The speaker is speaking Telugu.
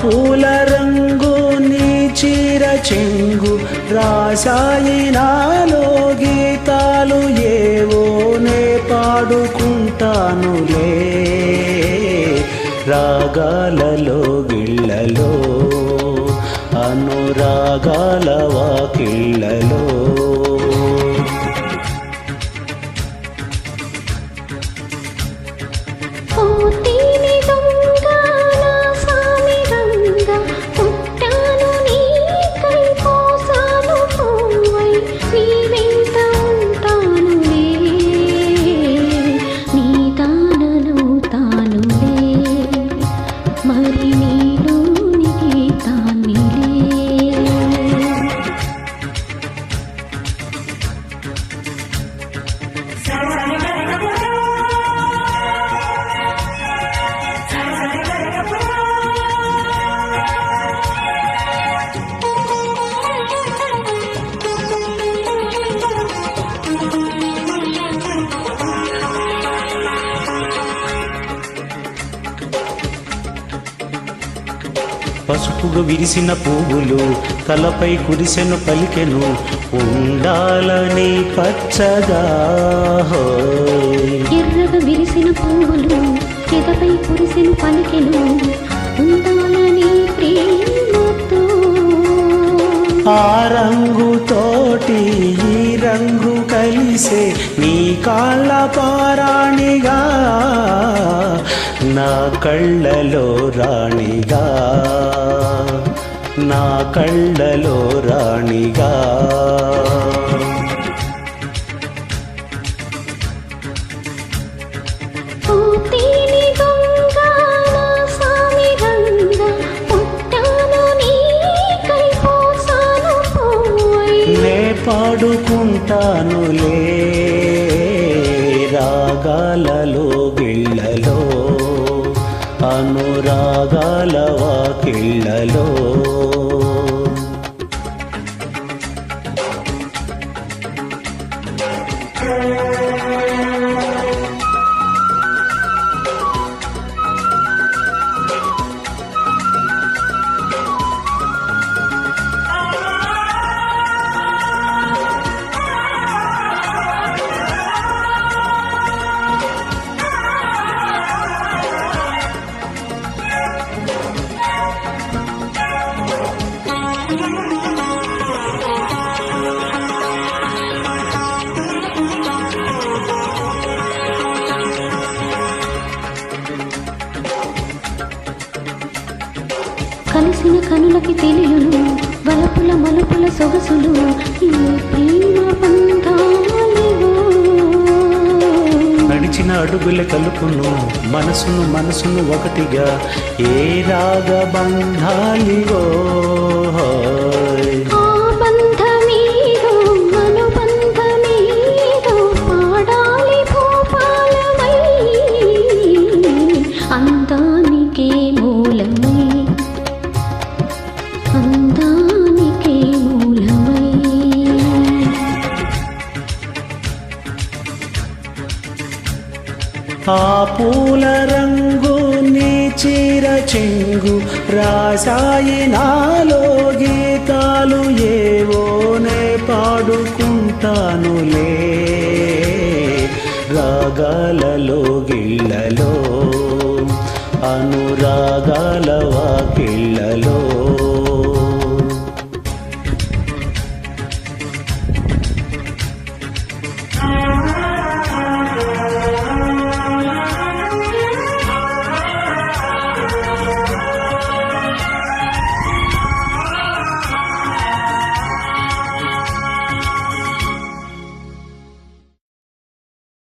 పూల రంగు నీ చీర చెంగు రాశాయి నాలో గీతాలు ఏవో నే పాడుకుంటానులే రాగాలలో గిళ్ళలో అనురాగాల వాకిళ్ళలో పసుపుగా విరిసిన పువ్వులు తలపై కురిసెను పలికెను ఉండాలని పచ్చగా. ఎర్రగా విరిసిన పువ్వులు ఎదపై కురిసిన పలికెను ఉండాలని ప్రేమతో ఆ రంగుతోటి ఈ రంగు కలిసే నీ కాళ్ళ పారాణిగా నా కళ్ళలో రాణిగా నా కళ్ళలో రాణిగా. పాడుకుంటానులే రాగాలలో గిళ్ళలో అనురాగాల వాకిళ్ళలో. కలిసిన కనులకి తెలియను వలపుల మలుపుల సొగసులు. ప్రేమ నడిచిన అడుగుల కలుపును మనసును మనసును ఒకటిగా. ఏ రాగ బంధాలివో ఆ పూల రంగు నీ చీర చెంగు రాసాయి నాలో గీతాలు ఏవోనే పాడుకుంటానులే. రాగాలలో గిళ్ళలో అనురాగాల వాకిళ్ళలో